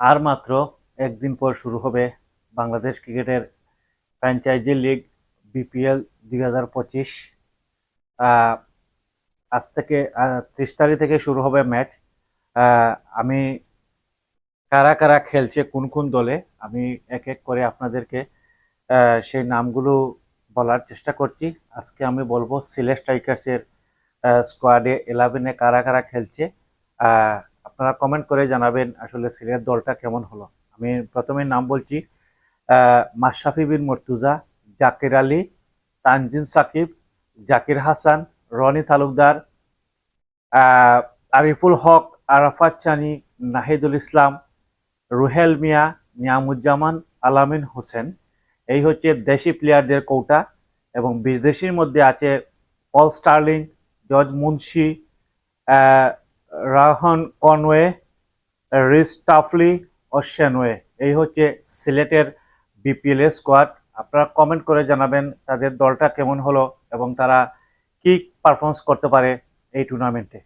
আর মাত্র একদিন পর শুরু হবে বাংলাদেশ ক্রিকেটের ফ্র্যাঞ্চাইজি লিগ, বিপিএল দুই হাজার পঁচিশ। আজ থেকে ত্রিশ তারিখ থেকে শুরু হবে ম্যাচ। আমি কারা কারা খেলছে, কোন কোন দলে, আমি এক এক করে আপনাদেরকে সেই নামগুলো বলার চেষ্টা করছি। আজকে আমি বলব সিলেট স্ট্রাইকার্সের স্কোয়াডে ইলেভেনে কারা কারা খেলছে। আপনারা কমেন্ট করে জানাবেন আসলে সিলেট দলটা কেমন হলো। আমি প্রথমে নাম বলছি মাশরাফি বিন মর্তুজা, জাকির আলী, তানজিন সাকিব, জাকির হাসান, রনি তালুকদার আরিফুল হক, আরাফাত চানি, নাহিদুল ইসলাম, রুহেল মিয়া, নিয়ামুজ্জামান, আলামিন হোসেন। এই হচ্ছে দেশি প্লেয়ারদের কৌটা এবং বিদেশির মধ্যে আছে পল স্টার্লিং জর্জ মুন্সি রাহন কনওয়ে রিস্টাফলি টাফলি ও শেনওয়ে। এই হচ্ছে সিলেটের বিপিএল স্কোয়াড আপনারা কমেন্ট করে জানাবেন তাদের দলটা কেমন হলো এবং তারা কি পারফরমেন্স করতে পারে এই টুর্নামেন্টে